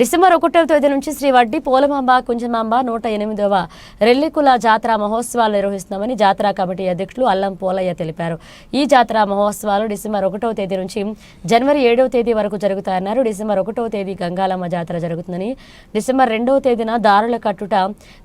December ఒకటవ తేదీ నుంచి శ్రీ వడ్డీ పోలమాంబ కుంజమాంబ నూట ఎనిమిదవ రెల్లికుల జాతర మహోత్సవాలు నిర్వహిస్తున్నామని జాతరా కమిటీ అధ్యక్షులు అల్లం పోలయ్య తెలిపారు. ఈ జాతర మహోత్సవాలు డిసెంబర్ ఒకటవ తేదీ నుంచి జనవరి ఏడవ తేదీ వరకు జరుగుతాయన్నారు. డిసెంబర్ ఒకటవ తేదీ గంగాలమ్మ జాతర జరుగుతుందని డిసెంబర్ రెండవ తేదీన దారుల కట్టుట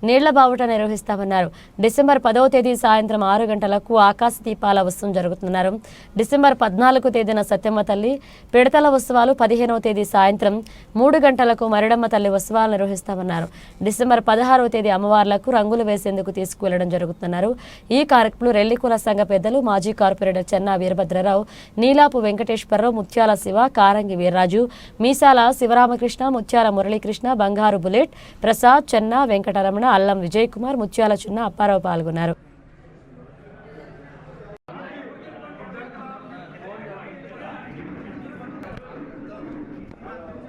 నీళ్ళ బావుట నిర్వహిస్తామన్నారు. డిసెంబర్ పదవ తేదీ సాయంత్రం ఆరు గంటలకు ఆకాశ దీపాల ఉత్సవం జరుగుతుందన్నారు. డిసెంబర్ పద్నాలుగు తేదీన సత్యమ్మ తల్లి పిడతల ఉత్సవాలు పదిహేనవ తేదీ సాయంత్రం మూడు గంటలకు మరిడమ్మ తల్లి ఉత్సవాలు నిర్వహిస్తామన్నారు. డిసెంబర్ పదహారవ తేదీ అమ్మవార్లకు రంగులు వేసేందుకు తీసుకువెళ్ళడం జరుగుతున్నారు. ఈ కార్యక్రమంలో రెల్లికుల సంఘ పెద్దలు మాజీ కార్పొరేటర్ చెన్నా వీరభద్రరావు నీలాపు వెంకటేశ్వరరావు ముత్యాల శివ కారంగి వీర్రాజు మీసాల శివరామకృష్ణ ముత్యాల మురళీకృష్ణ బంగారు బుల్లెట్ ప్రసాద్ చెన్నా వెంకటరమణ అల్లం విజయ్ కుమార్ ముత్యాల చిన్న అప్పారావు పాల్గొన్నారు.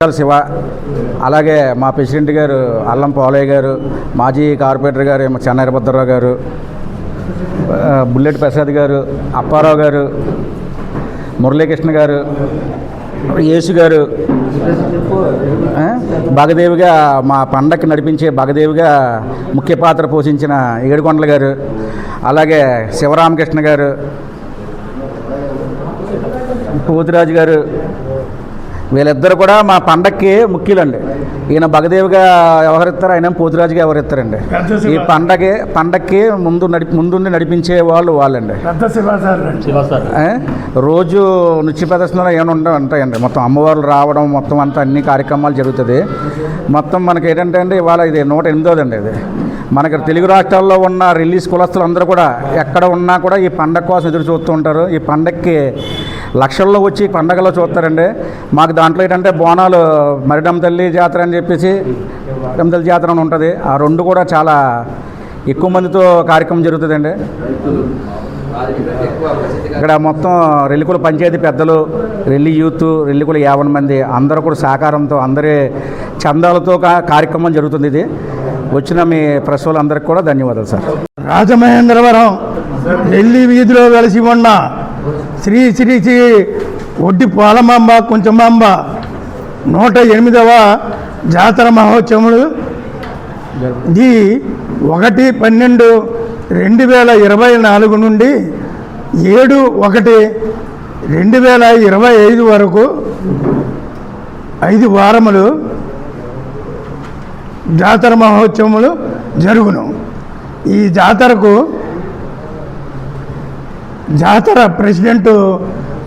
శివ అలాగే మా ప్రెసిడెంట్ గారు అల్లం పోలయ్య గారు మాజీ కార్పొరేటర్ గారు ఏమో గారు బుల్లెట్ ప్రసాద్ గారు అప్పారావు గారు మురళీకృష్ణ గారు యేసు గారు భగదేవిగా మా పండక్కి నడిపించే భగదేవిగా ముఖ్య పాత్ర పోషించిన ఏడుకొండల గారు అలాగే శివరామకృష్ణ గారు పోతిరాజు గారు వీళ్ళిద్దరు కూడా మా పండక్కి ముఖ్యులండి. ఈయన భగదేవిగా వ్యవహరిస్తారు ఆయన పోతురాజుగా వ్యవహరిస్తారండి. ఈ పండగ పండక్కి ముందు నడి ముందుండి నడిపించే వాళ్ళు వాళ్ళండి? రోజు నృత్య ప్రదర్శనలు ఏమైనా ఉంటాయండి. మొత్తం అమ్మవార్లు రావడం మొత్తం అంతా అన్ని కార్యక్రమాలు జరుగుతుంది. మొత్తం మనకి ఏంటంటే అండి ఇవాళ ఇది నూట ఎనిమిదోదండి ఇది. మనకి తెలుగు రాష్ట్రాల్లో ఉన్న రిలీజ్ కులస్తులు అందరూ కూడా ఎక్కడ ఉన్నా కూడా ఈ పండగ కోసం ఎదురు చూస్తూ ఉంటారు. ఈ పండగకి లక్షల్లో వచ్చి పండగలో చూస్తారండి. మాకు దాంట్లో ఏంటంటే బోనాలు మరిడమ్మ తల్లి జాతర అని చెప్పేసి మరిడమ్మ తల్లి జాతర అని ఉంటుంది. ఆ రెండు కూడా చాలా ఎక్కువ మందితో కార్యక్రమం జరుగుతుందండి. ఇక్కడ మొత్తం రెల్లికుల పంచాయతీ పెద్దలు రెల్లి యూత్ రెల్లికుల యాభై మంది అందరూ కూడా సహకారంతో అందరి చందాలతో కార్యక్రమం జరుగుతుంది ఇది. వచ్చిన మీ ప్రెస్ వాళ్ళందరికీ కూడా ధన్యవాదాలు సార్. రాజమహేంద్రవరం నెల్లి వీధిలో వెలిసి ఉన్న శ్రీ శ్రీ శ్రీ ఒడ్డి పాలమాంబ కుంచమాంబ నూట ఎనిమిదవ జాతర మహోత్సవములు. ఇది ఒకటి పన్నెండు రెండు వేల ఇరవై నాలుగు నుండి ఏడు ఒకటి రెండు వేల ఇరవై ఐదు వరకు ఐదు వారములు జాతర మహోత్సవములు జరుగును. ఈ జాతరకు జాతర ప్రెసిడెంట్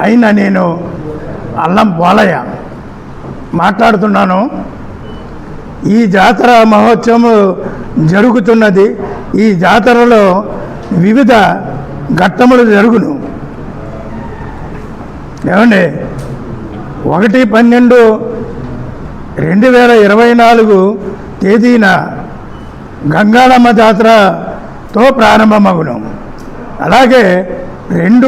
అయిన నేను అల్లం పోలయ్య మాట్లాడుతున్నాను. ఈ జాతర మహోత్సవం జరుగుతున్నది ఈ జాతరలో వివిధ ఘట్టములు జరుగును. ఏమండి? ఒకటి పన్నెండు రెండు వేల ఇరవై నాలుగు తేదీన గంగాళమ్మ జాతరతో ప్రారంభమగును. అలాగే రెండు